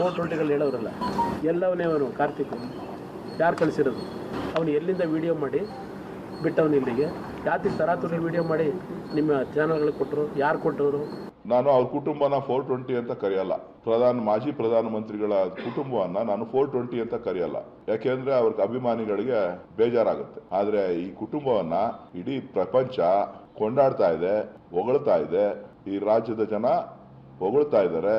Four ಟ್ವೆಂಟಿಗಳು ಹೇಳೋರಲ್ಲ. ಎಲ್ಲವನೇ ಅವನು ಕಾರ್ತಿಕ್ ಯಾರು ಕಳಿಸಿರೋದು? ಅವನು ಎಲ್ಲಿಂದ ವಿಡಿಯೋ ಮಾಡಿ ಬಿಟ್ಟವನು ಇಲ್ಲಿಗೆ? ಯಾತಿ ತರಾತುರಿ ವಿಡಿಯೋ ಮಾಡಿ ನಿಮ್ಮ ಚಾನಲ್ಗಳಿಗೆ ಕೊಟ್ಟರು ಯಾರು ಕೊಟ್ಟವರು ನಾನು ಅವ್ರ ಕುಟುಂಬನ ಫೋರ್ ಟ್ವೆಂಟಿ ಅಂತ ಕರೆಯಲ್ಲ. ಪ್ರಧಾನ, ಮಾಜಿ ಪ್ರಧಾನಮಂತ್ರಿಗಳ ಕುಟುಂಬವನ್ನ ನಾನು ಫೋರ್ ಟ್ವೆಂಟಿ ಅಂತ ಕರೆಯಲ್ಲ. ಯಾಕೆಂದ್ರೆ ಅವ್ರ ಅಭಿಮಾನಿಗಳಿಗೆ ಬೇಜಾರಾಗುತ್ತೆ. ಆದ್ರೆ ಈ ಕುಟುಂಬವನ್ನ ಇಡೀ ಪ್ರಪಂಚ ಕೊಂಡಾಡ್ತಾ ಇದೆ, ಹೊಗಳ್ತಾ ಇದೆ. ಈ ರಾಜ್ಯದ ಜನ ಹೊಗಳ್ತಾ ಇದ್ದಾರೆ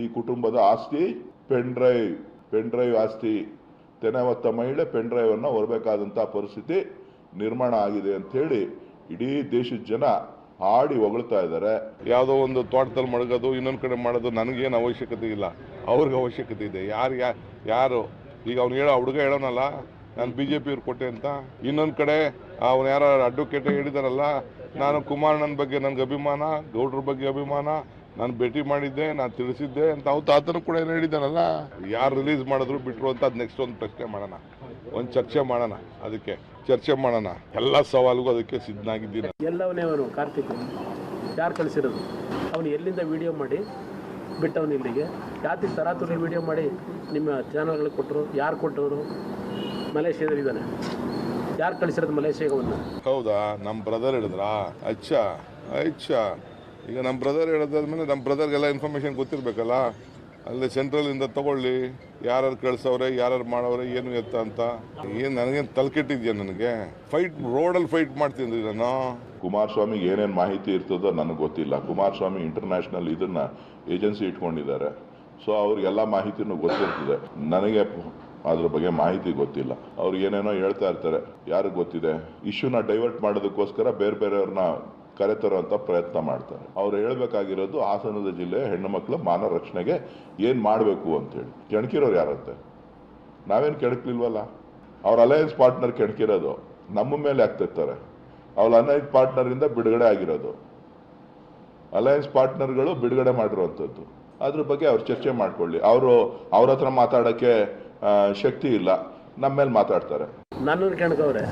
ಈ ಕುಟುಂಬದ ಆಸ್ತಿ ಪೆನ್ ಡ್ರೈವ್ ಪೆನ್ ಡ್ರೈವ್ ಆಸ್ತಿ. ತೆನೆವತ್ತ ಮಹಿಳೆ ಪೆನ್ ಡ್ರೈವ್ ಅನ್ನ ಹೊರಬೇಕಾದಂತ ಪರಿಸ್ಥಿತಿ ನಿರ್ಮಾಣ ಆಗಿದೆ ಅಂತ ಹೇಳಿ ಇಡೀ ದೇಶದ ಜನ ಹಾಡಿ ಹೊಗಳ್ತಾ ಇದ್ದಾರೆ. ಯಾವುದೋ ಒಂದು ತೋಟದಲ್ಲಿ ಮಡಗೋದು, ಇನ್ನೊಂದು ಕಡೆ ಮಾಡೋದು ನನಗೇನು ಅವಶ್ಯಕತೆ ಇಲ್ಲ. ಅವ್ರಿಗೆ ಅವಶ್ಯಕತೆ ಇದೆ. ಯಾರು ಯಾರು? ಈಗ ಅವ್ನು ಹೇಳೋ ಹುಡುಗ ಹೇಳೋನಲ್ಲ, ನಾನು ಬಿ ಜೆ ಪಿಯವ್ರು ಕೊಟ್ಟೆ ಅಂತ. ಇನ್ನೊಂದು ಕಡೆ ಅವ್ನು ಯಾರೋ ಅಡ್ವೊಕೇಟ್ ಹೇಳಿದಾರಲ್ಲ, ನಾನು ಕುಮಾರಣ್ಣನ ಬಗ್ಗೆ ನನಗೆ ಅಭಿಮಾನ, ಗೌಡ್ರ ಬಗ್ಗೆ ಅಭಿಮಾನ ನಾನು ಭೇಟಿ ಮಾಡಿದ್ದೆ ನಾನು ತಿಳಿಸಿದ್ದೆ ಅಂತ ಅವ್ನು ತಾತನು ಕೂಡ ಏನು ಹೇಳಿದ್ದಾನಲ್ಲ ಯಾರು ರಿಲೀಸ್ ಮಾಡಿದ್ರು ಬಿಟ್ರು ಅಂತ ಅದು ನೆಕ್ಸ್ಟ್ ಒಂದು ಪ್ರಶ್ನೆ ಮಾಡೋಣ. ಒಂದು ಚರ್ಚೆ ಮಾಡೋಣ ಅದಕ್ಕೆ. ಚರ್ಚೆ ಮಾಡೋಣ. ಎಲ್ಲ ಸವಾಲಿಗೂ ಅದಕ್ಕೆ ಸಿದ್ಧನಾಗಿದ್ದೀನಿ. ಎಲ್ಲವನೇ ಅವರು ಕಾರ್ತಿಕ್ ಯಾರು ಕಳಿಸಿರೋದು? ಅವನು ಎಲ್ಲಿಂದ ವಿಡಿಯೋ ಮಾಡಿ ಬಿಟ್ಟವನು ಇಲ್ಲಿಗೆ? ಯಾತಿ ತರಾತುರಿ ವಿಡಿಯೋ ಮಾಡಿ ನಿಮ್ಮ ಚಾನಲ್ಗಳಿಗೆ ಕೊಟ್ಟರು ಯಾರು ಕೊಟ್ಟವರು? ಮಲೇಷ್ಯಾದಲ್ಲಿದ್ದಾನೆ ಯಾರು ಕಳಿಸಿರೋದು ಮಲೇಷ್ಯಾಗ ಅವನ್ನ ಹೌದಾ? ನಮ್ಮ ಬ್ರದರ್ ಹೇಳಿದ್ರಾ? ಅಚ್ಚಾ ಅಚ್ಚ. ಈಗ ನಮ್ಮ ಬ್ರದರ್ ಹೇಳಿದಾದ್ಮೇಲೆ ನಮ್ಮ ಬ್ರದರ್ಗೆಲ್ಲ ಇನ್ಫಾರ್ಮೇಷನ್ ಗೊತ್ತಿರಬೇಕಲ್ಲ? ಅಲ್ಲಿ ಸೆಂಟ್ರಲಿಂದ ತಗೊಳ್ಳಿ, ಯಾರ್ಯಾರು ಕಳ್ಸವ್ರೆ, ಯಾರ್ಯಾರು ಮಾಡವ್ರೆ, ಏನು ಎತ್ತ ಅಂತ. ಏನು ನನಗೇನು ತಲೆಕೆಟ್ಟಿದ್ಯಾ ನನಗೆ? ಫೈಟ್ ರೋಡಲ್ಲಿ ಫೈಟ್ ಮಾಡ್ತೀನಿ ನಾನು. ಕುಮಾರಸ್ವಾಮಿಗೆ ಏನೇನು ಮಾಹಿತಿ ಇರ್ತದೋ ನನಗೆ ಗೊತ್ತಿಲ್ಲ. ಕುಮಾರಸ್ವಾಮಿ ಇಂಟರ್ನ್ಯಾಷನಲ್ ಇದನ್ನ ಏಜೆನ್ಸಿ ಇಟ್ಕೊಂಡಿದ್ದಾರೆ. ಸೊ ಅವ್ರಿಗೆಲ್ಲ ಮಾಹಿತಿನೂ ಗೊತ್ತಿರ್ತದೆ. ನನಗೆ ಅದ್ರ ಬಗ್ಗೆ ಮಾಹಿತಿ ಗೊತ್ತಿಲ್ಲ. ಅವ್ರು ಏನೇನೋ ಹೇಳ್ತಾ ಇರ್ತಾರೆ. ಯಾರಿಗೆ ಗೊತ್ತಿದೆ? ಇಶ್ಯೂನ ಡೈವರ್ಟ್ ಮಾಡೋದಕ್ಕೋಸ್ಕರ ಬೇರೆ ಬೇರೆಯವ್ರನ್ನ ಕರೆತರುವಂತ ಪ್ರಯತ್ನ ಮಾಡ್ತಾರೆ. ಅವ್ರು ಹೇಳ್ಬೇಕಾಗಿರೋದು ಹಾಸನದ ಜಿಲ್ಲೆ ಹೆಣ್ಣು ಮಕ್ಕಳ ಮಾನ ರಕ್ಷಣೆಗೆ ಏನ್ ಮಾಡಬೇಕು ಅಂತೇಳಿ ಕೆಣಕಿರೋರು ಯಾರಂತೆ? ನಾವೇನು ಕೆಣಕ್ಲಿಲ್ವಲ್ಲ? ಅವ್ರ ಅಲಯನ್ಸ್ ಪಾರ್ಟ್ನರ್ ಕೆಣಕಿರೋದು ನಮ್ಮ ಮೇಲೆ ಆಗ್ತಿರ್ತಾರೆ. ಅವ್ರ ಅಲಯನ್ಸ್ ಪಾರ್ಟ್ನರ್ ಇಂದ ಬಿಡುಗಡೆ ಆಗಿರೋದು. ಅಲಯನ್ಸ್ ಪಾರ್ಟ್ನರ್ಗಳು ಬಿಡುಗಡೆ ಮಾಡಿರುವಂಥದ್ದು. ಅದ್ರ ಬಗ್ಗೆ ಅವ್ರು ಚರ್ಚೆ ಮಾಡ್ಕೊಳ್ಳಿ. ಅವರು ಅವ್ರ ಹತ್ರ ಮಾತಾಡೋಕ್ಕೆ ಶಕ್ತಿ ಇಲ್ಲ. ನಮ್ಮ ಮೇಲೆ ಮಾತಾಡ್ತಾರೆ. ನನ್ನನ್ನು ಕೆಣಕವ್ರೆ.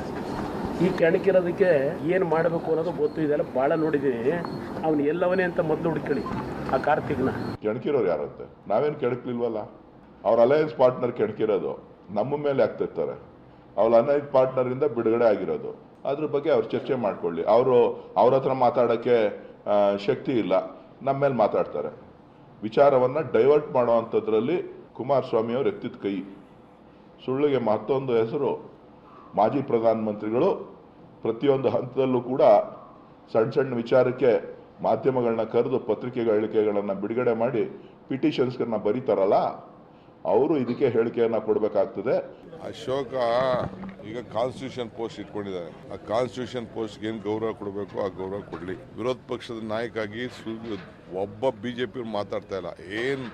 ಈ ಕೆಣಕಿರೋದಕ್ಕೆ ಏನು ಮಾಡಬೇಕು ಅನ್ನೋದು ಗೊತ್ತು, ಇದೆಲ್ಲ ಭಾಳ ನೋಡಿದ್ದೀನಿ ಅವನು ಎಲ್ಲವನೇ ಅಂತ ಮೊದಲು ಹುಡ್ಕೊಳ್ಳಿ ಆ ಕಾರ್ತಿಕ್ನ. ಕೆಣಕಿರೋರು ಯಾರಂತೆ? ನಾವೇನು ಕೆಣಕ್ಲಿಲ್ವಲ್ಲ? ಅವ್ರ ಅಲಯನ್ಸ್ ಪಾರ್ಟ್ನರ್ ಕೆಣಕಿರೋದು, ನಮ್ಮ ಮೇಲೆ ಆಗ್ತಿರ್ತಾರೆ. ಅವ್ರ ಅಲಯನ್ಸ್ ಪಾರ್ಟ್ನರಿಂದ ಬಿಡುಗಡೆ ಆಗಿರೋದು. ಅದ್ರ ಬಗ್ಗೆ ಅವ್ರು ಚರ್ಚೆ ಮಾಡ್ಕೊಳ್ಳಿ. ಅವರು ಅವ್ರ ಹತ್ರ ಮಾತಾಡೋಕ್ಕೆ ಶಕ್ತಿ ಇಲ್ಲ ನಮ್ಮ ಮೇಲೆ ಮಾತಾಡ್ತಾರೆ. ವಿಚಾರವನ್ನು ಡೈವರ್ಟ್ ಮಾಡುವಂಥದ್ರಲ್ಲಿ ಕುಮಾರಸ್ವಾಮಿ ಅವ್ರು ಎತ್ತಿದ ಕೈ. ಸುಳ್ಳಿಗೆ ಮತ್ತೊಂದು ಹೆಸರು ಮಾಜಿ ಪ್ರಧಾನಮಂತ್ರಿಗಳು ಪ್ರತಿಯೊಂದು ಹಂತದಲ್ಲೂ ಕೂಡ ಸಣ್ಣ ಸಣ್ಣ ವಿಚಾರಕ್ಕೆ ಮಾಧ್ಯಮಗಳನ್ನ ಕರೆದು ಪತ್ರಿಕೆಗಳ ಹೇಳಿಕೆಗಳನ್ನು ಬಿಡುಗಡೆ ಮಾಡಿ ಪಿಟಿಷನ್ಸ್ಗಳನ್ನ ಬರೀತಾರಲ್ಲ, ಅವರು ಇದಕ್ಕೆ ಹೇಳಿಕೆಯನ್ನ ಕೊಡಬೇಕಾಗ್ತದೆ. ಅಶೋಕ ಈಗ ಕಾನ್ಸ್ಟಿಟ್ಯೂಷನ್ ಪೋಸ್ಟ್ ಇಟ್ಕೊಂಡಿದ್ದಾರೆ. ಆ ಕಾನ್ಸ್ಟಿಟ್ಯೂಷನ್ ಪೋಸ್ಟ್ಗೆ ಏನು ಗೌರವ ಕೊಡಬೇಕು? ಆ ಗೌರವ ಕೊಡಲಿ. ವಿರೋಧ ಪಕ್ಷದ ನಾಯಕಾಗಿ ಒಬ್ಬ ಬಿಜೆಪಿ ಮಾತಾಡ್ತಾ ಇಲ್ಲ. ಏನ್